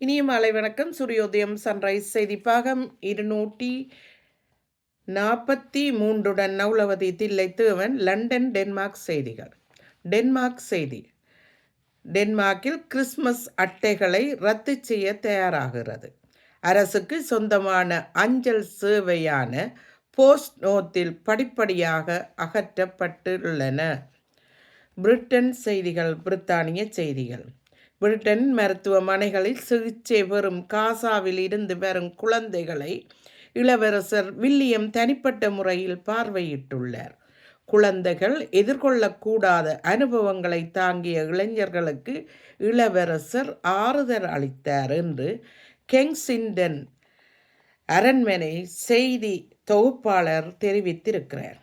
இனிய மாலை வணக்கம். சூரியோதயம் சன்ரைஸ் செய்தி பாகம் இருநூற்றி நாற்பத்தி மூன்றுடன் நவுலவதி தில்லை தேவன் லண்டன் டென்மார்க் செய்திகள். டென்மார்க் செய்தி. டென்மார்க்கில் கிறிஸ்மஸ் அட்டைகளை ரத்து செய்ய தயாராகிறது. அரசுக்கு சொந்தமான அஞ்சல் சேவையான போஸ்ட் நோத்தில் படிப்படியாக அகற்றப்பட்டுள்ளன. பிரிட்டன் செய்திகள் பிரித்தானிய செய்திகள். பிரிட்டன் மருத்துவமனைகளில் சிகிச்சை பெறும் காசாவில் இருந்து வரும் குழந்தைகளை இளவரசர் வில்லியம் தனிப்பட்ட முறையில் பார்வையிட்டுள்ளார். குழந்தைகள் எதிர்கொள்ளக்கூடாத அனுபவங்களை தாங்கிய இளைஞர்களுக்கு இளவரசர் ஆறுதல் அளித்தார் என்று கெங்சிண்டன் அரண்மனை செய்தி தொகுப்பாளர் தெரிவித்திருக்கிறார்.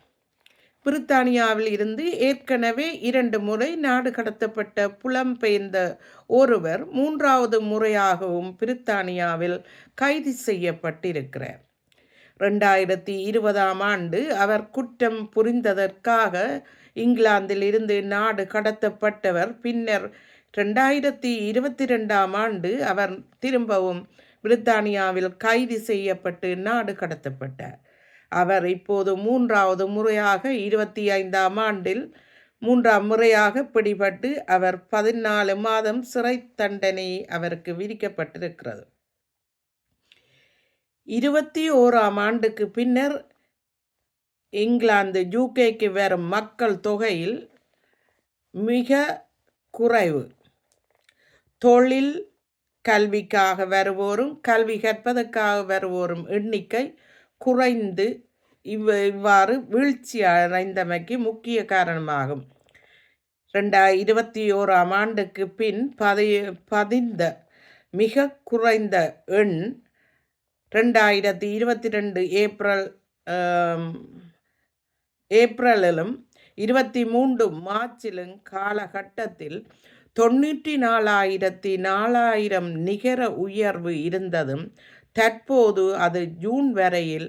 பிரித்தானியாவில் இருந்து ஏற்கனவே இரண்டு முறை நாடு கடத்தப்பட்ட புலம்பெயர்ந்த ஒருவர் மூன்றாவது முறையாகவும் பிரித்தானியாவில் கைது செய்யப்பட்டிருக்கிறார். ரெண்டாயிரத்தி இருபதாம் ஆண்டு அவர் குற்றம் புரிந்ததற்காக இங்கிலாந்தில் இருந்து நாடு கடத்தப்பட்டவர். பின்னர் ரெண்டாயிரத்தி இருபத்தி ரெண்டாம் ஆண்டு அவர் திரும்பவும் பிரித்தானியாவில் கைது செய்யப்பட்டு நாடு கடத்தப்பட்டார். அவர் இப்போது மூன்றாவது முறையாக இருபத்தி ஐந்தாம் ஆண்டில் மூன்றாம் முறையாக பிடிபட்டு அவர் பதினாலு மாதம் சிறை தண்டனை அவருக்கு விதிக்கப்பட்டிருக்கிறது. இருபத்தி ஓராம் ஆண்டுக்கு பின்னர் இங்கிலாந்து யூகேக்கு வரும் மக்கள் தொகையில் மிக குறைவு. தொழில் கல்விக்காக வருவோரும் கல்வி கற்பதற்காக வருவோரும் எண்ணிக்கை குறைந்து இவ் இவ்வாறு வீழ்ச்சி அடைந்தமைக்கு முக்கிய காரணமாகும். ரெண்டா இருபத்தி ஓராம் ஆண்டுக்கு பின் பதி பதிந்த மிக குறைந்த எண் ரெண்டாயிரத்தி இருபத்தி ரெண்டு ஏப்ரல் ஏப்ரலிலும் இருபத்தி மூன்று மார்ச்சிலும் காலகட்டத்தில் தொண்ணூற்றி நாலாயிரத்தி நாலாயிரம் நிகர உயர்வு இருந்ததும் தற்போது அது ஜூன் வரையில்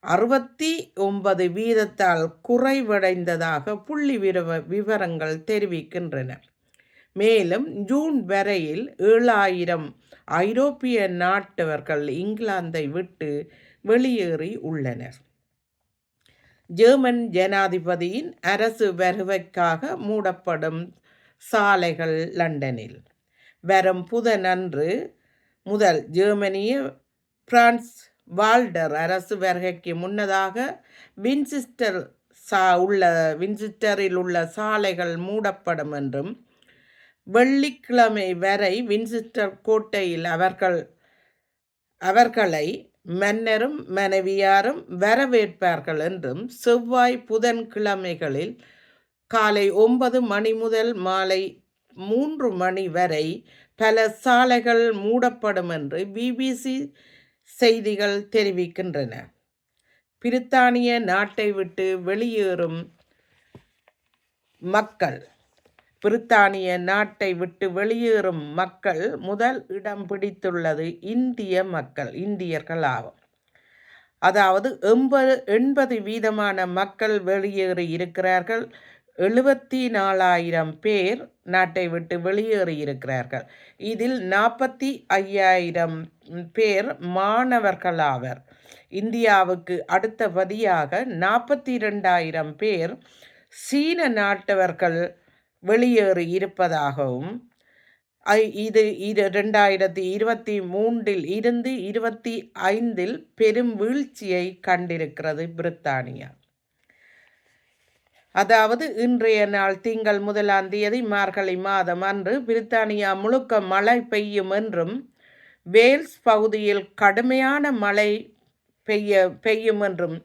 அறுபத்தி ஒன்பது வீதத்தால் குறைவடைந்ததாக புள்ளி விரவ விவரங்கள் தெரிவிக்கின்றன. மேலும் ஜூன் வரையில் ஏழாயிரம் ஐரோப்பிய நாட்டவர்கள் இங்கிலாந்தை விட்டு வெளியேறி உள்ளனர். ஜெர்மன் ஜனாதிபதியின் அரசு வருகைக்காக மூடப்படும் சாலைகள் லண்டனில். வரும் புதனன்று முதல் ஜெர்மனிய பிரான்ஸ் வால்டர் அரசு வருகைக்கு முன்னதாக வின்சிஸ்டர் சா உள்ள வின்சிஸ்டரில் உள்ள சாலைகள் மூடப்படும் என்றும் வெள்ளிக்கிழமை வரை வின்சிஸ்டர் கோட்டையில் அவர்கள் அவர்களை மன்னரும் மனைவியாரும் வரவேற்பார்கள் என்றும் செவ்வாய் புதன்கிழமைகளில் காலை ஒன்பது மணி முதல் மாலை மூன்று மணி வரை பல சாலைகள் மூடப்படும் என்று பிபிசி செய்திகள் தெரிவிக்கின்றன. பிரித்தானிய நாட்டை விட்டு வெளியேறும் மக்கள் பிரித்தானிய நாட்டை விட்டு வெளியேறும் மக்கள் முதல் இடம் பிடித்துள்ளது இந்திய மக்கள் இந்தியர்கள் ஆகும் அதாவது எண்பது எண்பது வீதமான மக்கள் வெளியேறி இருக்கிறார்கள். எழுபத்தி நாலாயிரம் பேர் நாட்டை விட்டு வெளியேறி இருக்கிறார்கள் இதில் நாற்பத்தி ஐயாயிரம் பேர் மாணவர்களாவர் இந்தியாவுக்கு அடுத்தபடியாக நாற்பத்தி ரெண்டாயிரம் பேர் சீன நாட்டவர்கள் வெளியேறி இருப்பதாகவும் இது இது ரெண்டாயிரத்தி இருபத்தி மூன்றில் இருந்து இருபத்தி ஐந்தில் பெரும் வீழ்ச்சியை கண்டிருக்கிறது பிரித்தானியா. அதாவது இன்றைய நாள் திங்கள் முதலாம் தேதி மார்கழி மாதம் அன்று பிரித்தானியா முழுக்க மழை பெய்யும் என்றும் வேல்ஸ் பகுதியில் கடுமையான மழை பெய்ய பெய்யும் என்றும்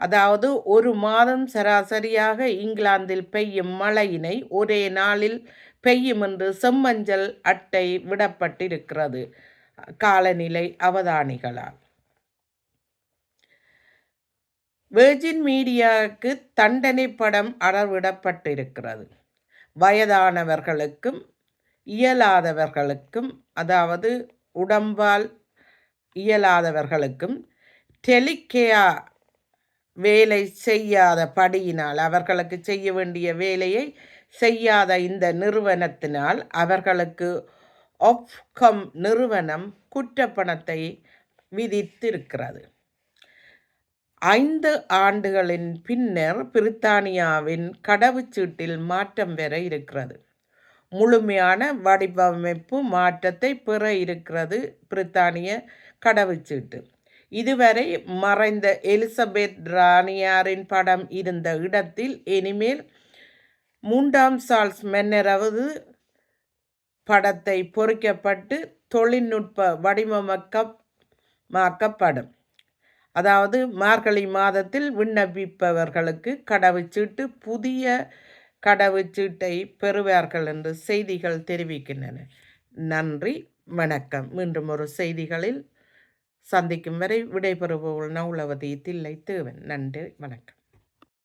அதாவது ஒரு மாதம் சராசரியாக இங்கிலாந்தில் பெய்யும் மழையினை ஒரே நாளில் பெய்யும் என்று செம்மஞ்சள் அட்டை விடப்பட்டிருக்கிறது. காலநிலை அவதானிகளால். வேர்ஜின் மீடியாவுக்கு தண்டனை படம் அளவிடப்பட்டிருக்கிறது வயதானவர்களுக்கும் இயலாதவர்களுக்கும் அதாவது உடம்பால் இயலாதவர்களுக்கும் டெலிகேயா வேலை செய்யாத படியினால் அவர்களுக்கு செய்ய வேண்டிய வேலையை செய்யாத இந்த நிறுவனத்தினால் அவர்களுக்கு ஒப்கம் நிறுவனம் குற்றப்பணத்தை விதித்திருக்கிறது. ஐந்து ஆண்டுகளின் பின்னர் பிரித்தானியாவின் கடவுச்சீட்டில் மாற்றம் பெற இருக்கிறது. முழுமையான வடிவமைப்பு மாற்றத்தை பெற இருக்கிறது பிரித்தானிய கடவுச்சீட்டு. இதுவரை மறைந்த எலிசபெத் ராணியாரின் படம் இருந்த இடத்தில் இனிமேல் மூன்றாம் சால்ஸ் மன்னரவது படத்தை பொறிக்கப்பட்டு தொழில்நுட்ப வடிவமைக்கப்படும் அதாவது மார்கழி மாதத்தில் விண்ணப்பிப்பவர்களுக்கு கடவுச்சீட்டு புதிய கடவுச்சீட்டை பெறுவார்கள் என்று செய்திகள் தெரிவிக்கின்றன. நன்றி வணக்கம். மீண்டும் ஒரு செய்திகளில் சந்திக்கும் வரை விடைபெறுபவள் நவுலவதி தில்லை தேவன் நன்றி வணக்கம்.